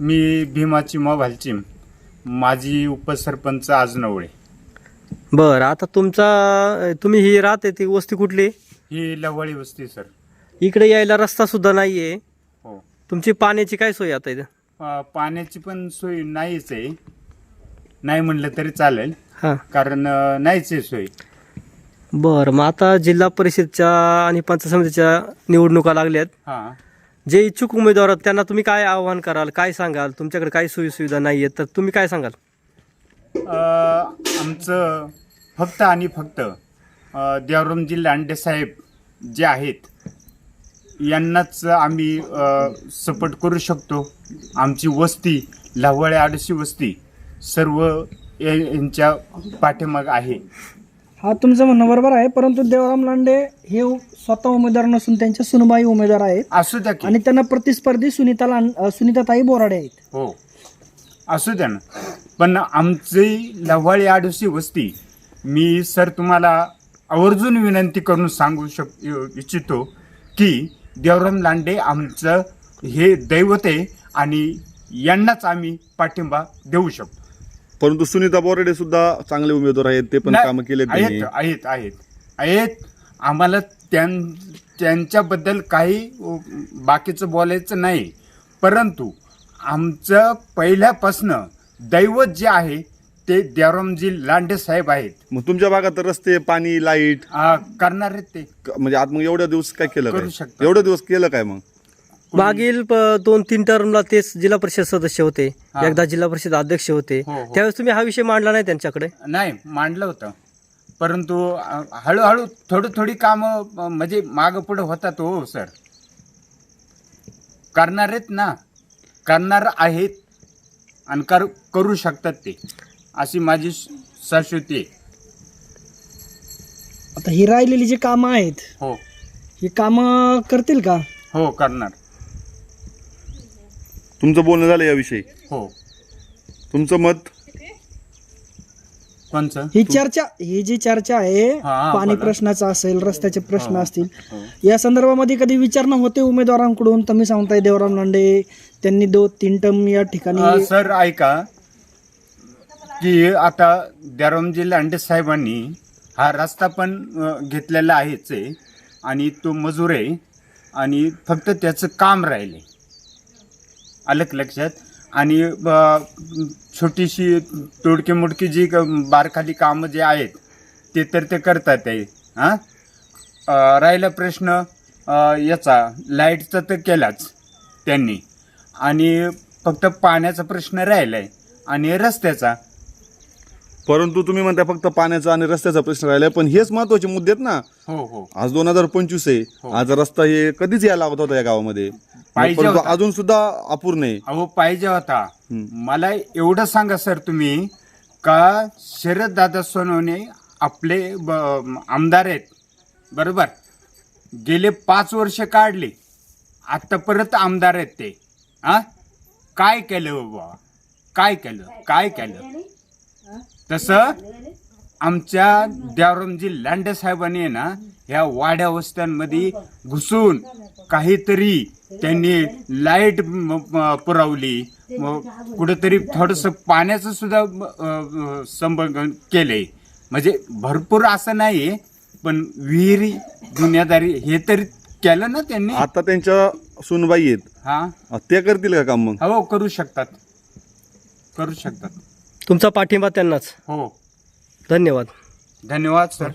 मी भीमाची मोबाईलची माजी उपसरपंच आजनवळे. बरं आता तुमचा तुम्ही ही राहते ती वस्ती कुठली? ही लवळी वस्ती सर इकडे यायला रस्ता सुद्धा नाहीये. हो. तुमची पाण्याची काय सोय आता इथं? अ, पाण्याची पण सोय नाहीच आहे. नाही म्हणलं तरी चालेल. हां. कारण अ, नाहीच आहे सोय. बरं मग आता जिल्हा परिषदच्या आणि पंचायत समितीच्या निवडणुका लागल्यात. हां. जे इच्छुक उमेदवार आहेत त्यांना तुम्ही काय आव्हान कराल काय सांगाल? तुमच्याकडे काय सोयीसुविधा नाही आहेत तर तुम्ही काय सांगाल? आमचं फक्त आणि फक्त अ, देवरामजी लांडे साहेब जे आहेत यांनाच आम्ही सपोर्ट करू शकतो. आमची वस्ती लावळे आडशी वस्ती सर्व या- यांच्या पाठीमाग आहे. हा तुमचं म्हणणं बरोबर आहे परंतु देवराम लांडे हे स्वतः उमेदवार नसून त्यांच्या सुनबाई उमेदवार आहेत. असू द्या की. आणि त्यांना प्रतिस्पर्धी सुनीता लांड अ, सुनीताताई बोराडे आहेत. हो. असू द्या ना. पण आमची लव्हाळी आडोशी वस्ती मी सर तुम्हाला आवर्जून विनंती करून सांगू शक इच्छितो की देवराम लांडे आमचं हे दैवत आहे आणि यांनाच आम्ही पाठिंबा देऊ शकतो. परंतु सुनीता बोराडे सुद्धा चांगले उमेदवार आहेत ते पण नाही, कामं केले त्यांनी. आहेत आहेत. आहेत. आहेत आम्हाला त्यां त्यांच्याबद्दल काही अ, बाकीचं बोलायचं नाही. परंतु आमचं पहिल्यापासनं दैवत जे आहे ते देवरामजी लांडे साहेब आहेत. मग तुमच्या भागात रस्ते पाणी लाइट? आ, करणार आहेत ते. क- म्हणजे आज मग एवढ्या दिवस काय केलं करू काय. एवढ्या दिवस केलं काय मग? मागील प- दोन तीन टर्मला तेच जिल्हा परिषद सदस्य होते. हा. एकदा जिल्हा परिषद अध्यक्ष होते. हो, हो. त्यावेळेस तुम्ही हा विषय मांडला नाही त्यांच्याकडे? नाही मांडलं होतं. परंतु अ, हळूहळू थोडी थोडी कामं अ, म्हणजे मागं पुढं होतात हो सर. करणार आहेत ना. करणार आहेत आणि कर करू शकतात ते अशी माझी शाश्वती आहे. आता ही राहिलेली जी कामं आहेत हो. ही कामं करतील का? हो करणार. तुमचं बोलणं झालं याविषयी. हो. तुमचं मत? कोणचं? ही चर्चा ही जी चर्चा आहे हा, पाणी बोला. प्रश्नाचा असेल रस्त्याचे प्रश्न असतील हो. या संदर्भामध्ये कधी विचारणा होते उमेदवारांकडून तुम्ही सांगताय देवराम लांडे त्यांनी दो तीन टर्म या अ, ठिकाणी सर ऐका. की आता देवरामजी लांडे साहेबांनी हा रस्ता पण अ, घेतलेला आहेच आहे. आणि तो मजूर आहे. आणि फक्त त्याचं काम राहिले आलं लक्षात. आणि ब- छोटीशी तोडकी मोडकी जी क- बारखाली कामं जे आहेत ते तर ते करतात आहे हां? राहिला प्रश्न याचा. लाईटचा तर केलाच त्यांनी. आणि फक्त पाण्याचा प्रश्न राहिला आहे आणि रस्त्याचा. परंतु तुम्ही म्हणताय फक्त पाण्याचा आणि रस्त्याचा प्रश्न राहिलाय पण हेच महत्त्वाचे मुद्दे आहेत ना. हो हो. आज दोन हजार पंचवीस आहे. हो. आज रस्ता हे कधीच यायला लागत होता या गावामध्ये. पाहिजे परंतु होता. अजून सुद्धा अपूर्ण आहे. अहो पाहिजे होता. मला एवढं सांगा सर तुम्ही. का शरद दादा सोनवणे आपले ब- आमदार आहेत. बरोबर? गेले पाच वर्ष काढले. आता परत आमदार आहेत ते. हा काय केलं बाबा? काय केलं? काय केलं? तसं आमच्या देवरामजी लांडे साहेबांनी आहे ना ह्या वाड्या वस्त्यांमध्ये घुसून काहीतरी त्यांनी लाइट पुरवली. मग कुठेतरी थोडंसं पाण्याचं सुद्धा संबंध केलंय. म्हणजे भरपूर असं नाही पण विहिरी दुनियादारी हे तरी केलं ना त्यांनी? आता त्यांच्या सुनबाई आहेत. हा. ते करतील का काम मग? हो करू शकतात. करू शकतात. तुमचा पाठिंबा त्यांनाच. हो. धन्यवाद. धन्यवाद सर